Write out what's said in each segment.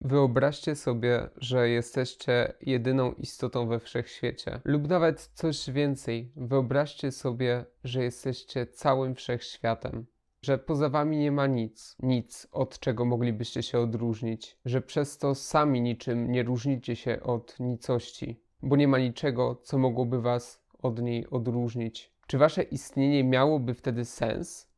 Wyobraźcie sobie, że jesteście jedyną istotą we wszechświecie, lub nawet coś więcej. Wyobraźcie sobie, że jesteście całym wszechświatem, że poza wami nie ma nic, nic od czego moglibyście się odróżnić, że przez to sami niczym nie różnicie się od nicości, bo nie ma niczego, co mogłoby was od niej odróżnić. Czy wasze istnienie miałoby wtedy sens?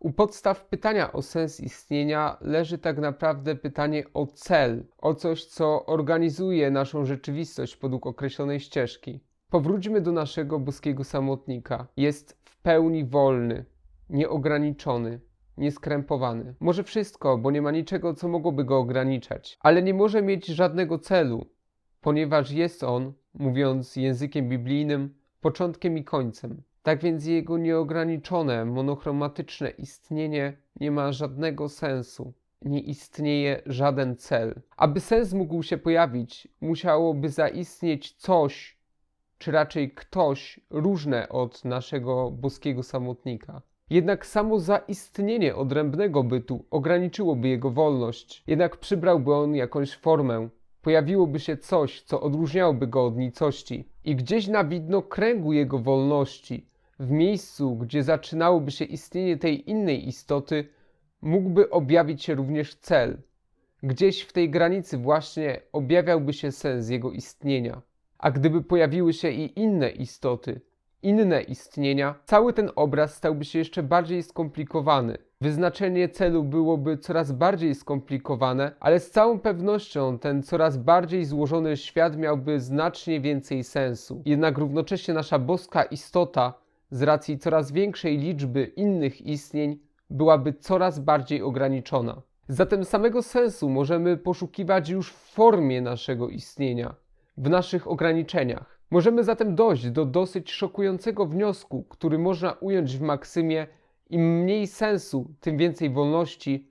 U podstaw pytania o sens istnienia leży tak naprawdę pytanie o cel, o coś, co organizuje naszą rzeczywistość według określonej ścieżki. Powróćmy do naszego boskiego samotnika. Jest w pełni wolny, nieograniczony, nieskrępowany. Może wszystko, bo nie ma niczego, co mogłoby go ograniczać, ale nie może mieć żadnego celu, ponieważ jest on, mówiąc językiem biblijnym, początkiem i końcem. Tak więc jego nieograniczone, monochromatyczne istnienie nie ma żadnego sensu. Nie istnieje żaden cel. Aby sens mógł się pojawić, musiałoby zaistnieć coś, czy raczej ktoś różne od naszego boskiego samotnika. Jednak samo zaistnienie odrębnego bytu ograniczyłoby jego wolność, jednak przybrałby on jakąś formę, pojawiłoby się coś, co odróżniałoby go od nicości. I gdzieś na widno kręgu jego wolności, w miejscu, gdzie zaczynałoby się istnienie tej innej istoty, mógłby objawić się również cel. Gdzieś w tej granicy właśnie objawiałby się sens jego istnienia. A gdyby pojawiły się i inne istoty, inne istnienia, cały ten obraz stałby się jeszcze bardziej skomplikowany. Wyznaczenie celu byłoby coraz bardziej skomplikowane, ale z całą pewnością ten coraz bardziej złożony świat miałby znacznie więcej sensu. Jednak równocześnie nasza boska istota, z racji coraz większej liczby innych istnień, byłaby coraz bardziej ograniczona. Zatem samego sensu możemy poszukiwać już w formie naszego istnienia, w naszych ograniczeniach. Możemy zatem dojść do dosyć szokującego wniosku, który można ująć w maksymie: im mniej sensu, tym więcej wolności,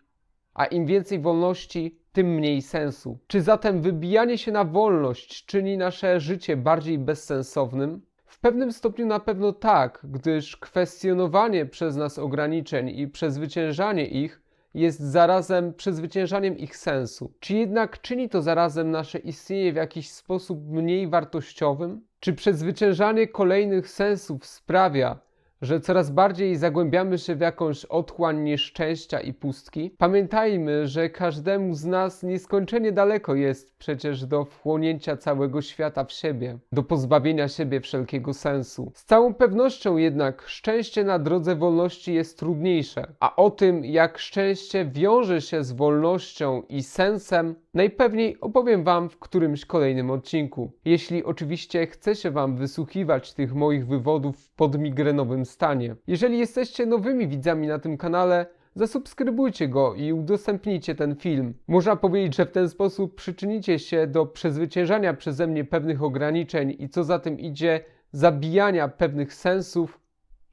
a im więcej wolności, tym mniej sensu. Czy zatem wybijanie się na wolność czyni nasze życie bardziej bezsensownym? W pewnym stopniu na pewno tak, gdyż kwestionowanie przez nas ograniczeń i przezwyciężanie ich jest zarazem przezwyciężaniem ich sensu. Czy jednak czyni to zarazem nasze istnienie w jakiś sposób mniej wartościowym? Czy przezwyciężanie kolejnych sensów sprawia, że coraz bardziej zagłębiamy się w jakąś otchłań nieszczęścia i pustki? Pamiętajmy, że każdemu z nas nieskończenie daleko jest przecież do wchłonięcia całego świata w siebie, do pozbawienia siebie wszelkiego sensu. Z całą pewnością jednak szczęście na drodze wolności jest trudniejsze, a o tym, jak szczęście wiąże się z wolnością i sensem, najpewniej opowiem Wam w którymś kolejnym odcinku. Jeśli oczywiście chce się Wam wysłuchiwać tych moich wywodów w podmigrenowym stanie. Jeżeli jesteście nowymi widzami na tym kanale, zasubskrybujcie go i udostępnijcie ten film. Można powiedzieć, że w ten sposób przyczynicie się do przezwyciężania przeze mnie pewnych ograniczeń i co za tym idzie, zabijania pewnych sensów,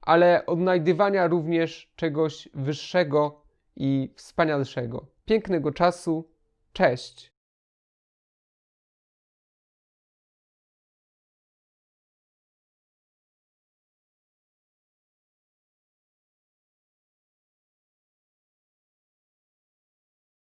ale odnajdywania również czegoś wyższego i wspanialszego. Pięknego czasu, cześć!